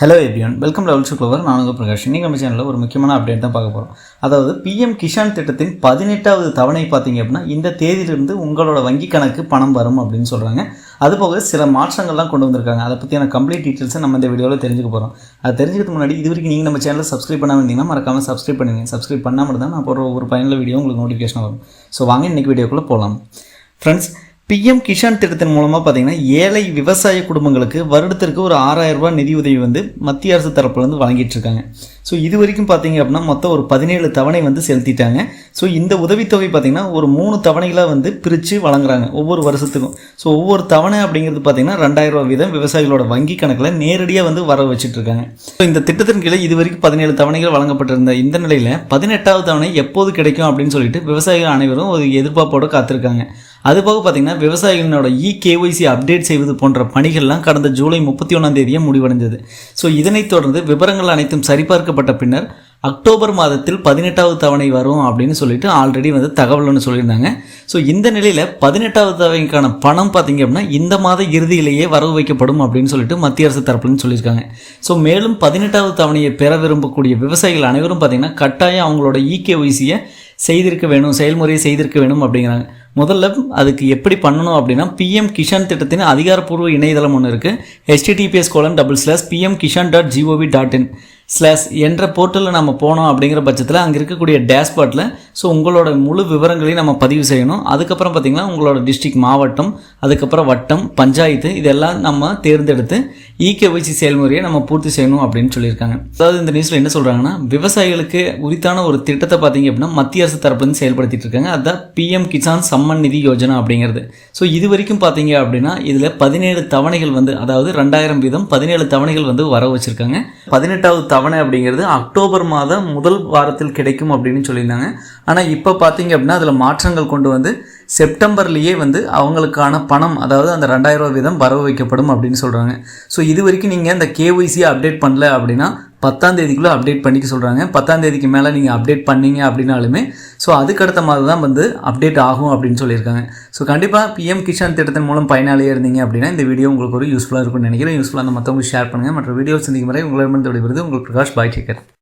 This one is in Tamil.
Hello everyone welcome level to Clover நான் பிரகாஷ். இன்றைக்கி நம்ம சேனலில் ஒரு முக்கியமான அப்டேட் தான் பார்க்க போகிறோம் அதாவது பிஎம் கிஷான் திட்டத்தின் பதினெட்டாவது தவணை பார்த்தீங்க அப்படின்னா இந்த தேதியிலிருந்து உங்களோட வங்கி கணக்கு பணம் வரும் அப்படின்னு சொல்கிறாங்க அது போக சில மாற்றங்கள்லாம் கொண்டு வந்திருக்காங்க. அதை பற்றியான கம்ப்ளீட் டீட்டெயில்ஸை நம்ம இந்த வீடியோவில் தெரிஞ்சுக்க போகிறோம் அது தெரிஞ்சுக்கிறதுக்கு முன்னாடி இது வரைக்கும் நீங்கள் நம்ம சேனலில் சப்ஸ்கிரைப் பண்ணாமல் இருந்தீங்கன்னா மறக்காமல் சப்ஸ்கிரைப் பண்ணுங்க. சப்ஸ்கிரைப் பண்ணாமல் தான் நான் போகிற ஒரு பயனுள்ள வீடியோ உங்களுக்கு நோட்டிஃபிகேஷன் வரும். ஸோ வாங்க இன்றைக்கி வீடியோக்குள்ளே போகலாம் ஃப்ரெண்ட்ஸ் பிஎம் கிஷான் திட்டத்தின் மூலமாக பார்த்தீங்கன்னா ஏழை விவசாய குடும்பங்களுக்கு வருடத்திற்கு ஒரு ஆறாயிரம் ரூபாய் நிதியுதவி வந்து மத்திய அரசு தரப்புலேருந்து வழங்கிட்டு இருக்காங்க. ஸோ இது வரைக்கும் பார்த்தீங்க அப்படின்னா மொத்தம் ஒரு பதினேழு தவணை வந்து செலுத்திட்டாங்க. ஸோ இந்த உதவித்தொகை பார்த்திங்கன்னா ஒரு மூணு தவணைகளாக வந்து பிரித்து வழங்குறாங்க ஒவ்வொரு வருஷத்துக்கும். ஸோ ஒவ்வொரு தவணை அப்படிங்கிறது பார்த்தீங்கன்னா ரெண்டாயிரம் ரூபா வீதம் விவசாயிகளோட வங்கி கணக்கில் நேரடியாக வந்து வர வச்சுட்டு இருக்காங்க. ஸோ இந்த திட்டத்தின் கீழே இது வரைக்கும் பதினேழு தவணைகள் வழங்கப்பட்டிருந்த இந்த நிலையில் பதினெட்டாவது தவணை எப்போது கிடைக்கும் அப்படின்னு சொல்லிட்டு விவசாயிகள் அனைவரும் ஒரு எதிர்பார்ப்போடு காத்திருக்காங்க. அது போக பார்த்தீங்கன்னா விவசாயிகளோட இ கேஒய்சி அப்டேட் செய்வது போன்ற பணிகள்லாம் கடந்த ஜூலை முப்பத்தி ஒன்றாம் தேதியே முடிவடைந்தது. ஸோ இதனைத் தொடர்ந்து விவரங்கள் அனைத்தும் சரிபார்க்கப்பட்ட பின்னர் அக்டோபர் மாதத்தில் பதினெட்டாவது தவணை வரும் அப்படின்னு சொல்லிட்டு ஆல்ரெடி வந்து தகவல் ஒன்று சொல்லியிருந்தாங்க. ஸோ இந்த நிலையில் பதினெட்டாவது தவணைக்கான பணம் பார்த்தீங்க அப்படின்னா இந்த மாத இறுதியிலேயே வரவு வைக்கப்படும் அப்படின்னு சொல்லிட்டு மத்திய அரசு தரப்புலன்னு சொல்லியிருக்காங்க. ஸோ மேலும் பதினெட்டாவது தவணையை பெற விரும்பக்கூடிய விவசாயிகள் அனைவரும் பார்த்தீங்கன்னா கட்டாயம் அவங்களோட இகேஒய்சியை செய்திருக்க வேணும் செயல்முறையை செய்திருக்க வேணும் அப்படிங்கிறாங்க. முதல்ல அதுக்கு எப்படி பண்ணணும் அப்படின்னா பிஎம் கிஷான் திட்டத்தின் அதிகாரப்பூர்வ இணையதளம் ஒன்று இருக்குது HTTPS colon double slash PM Kisan dot GOV dot in slash என்ற போர்ட்டலில் நம்ம போனோம் அப்படிங்கிற பட்சத்தில் அங்கே இருக்கக்கூடிய டேஷ்பாட்டில் ஸோ உங்களோட முழு விவரங்களையும் நம்ம பதிவு செய்யணும். அதுக்கப்புறம் பார்த்திங்கன்னா உங்களோட டிஸ்ட்ரிக்ட் மாவட்டம் அதுக்கப்புறம் வட்டம் பஞ்சாயத்து இதெல்லாம் நம்ம தேர்ந்தெடுத்து இகேஒய்சி செயல்முறையை நம்ம பூர்த்தி செய்யணும் அப்படின்னு சொல்லியிருக்காங்க. அதாவது இந்த நியூஸில் என்ன சொல்கிறாங்கன்னா விவசாயிகளுக்கு உரித்தான ஒரு திட்டத்தை பார்த்தீங்க அப்படின்னா மத்திய அரசு தரப்புலேருந்து செயல்படுத்திட்டு இருக்காங்க. அதுதான் பிஎம் கிசான் சம்மன் நிதி யோஜனா அப்படிங்கிறது. ஸோ இது வரைக்கும் பார்த்தீங்க அப்படின்னா இதில் பதினேழு தவணைகள் வந்து அதாவது ரெண்டாயிரம் வீதம் பதினேழு தவணைகள் வந்து வர வச்சுருக்காங்க. பதினெட்டாவது தவணை அப்படிங்கிறது அக்டோபர் மாதம் முதல் வாரத்தில் கிடைக்கும் அப்படின்னு சொல்லியிருந்தாங்க. ஆனால் இப்போ பார்த்தீங்க அப்படின்னா அதில் மாற்றங்கள் கொண்டு வந்து செப்டம்பர்லேயே வந்து அவங்களுக்கான பணம் அதாவது அந்த ரெண்டாயிரம் ரூபா வீதம் வரவு வைக்கப்படும் அப்படின்னு சொல்கிறாங்க ஸோ இது வரைக்கும் நீங்கள் இந்த கேஒய்சியை அப்டேட் பண்ணல அப்படின்னா பத்தாம் தேதிக்குள்ளே அப்டேட் பண்ணிக்க சொல்கிறாங்க பத்தாம் தேதிக்கு மேலே நீங்கள் அப்டேட் பண்ணீங்க அப்படின்னாலுமே ஸோ அதுக்கடுத்த மாதம் தான் வந்து அப்டேட் ஆகும் அப்படின்னு சொல்லியிருக்காங்க. ஸோ கண்டிப்பாக பிஎம் கிஷான் திட்டத்தின் மூலம் பயனாளியாக இருந்தீங்க அப்படின்னா இந்த வீடியோ உங்களுக்கு ஒரு யூஸ்ஃபுல்லாக இருக்கும்னு நினைக்கிறேன். யூஸ்ஃபுல்லாக அந்த மற்றவங்களுக்கு ஷேர் பண்ணுங்கள் மற்ற வீடியோ சந்திக்கும் வரை உங்களிடமிருந்து விடுவது உங்கள் பிரகாஷ் பாய் டேக்கர்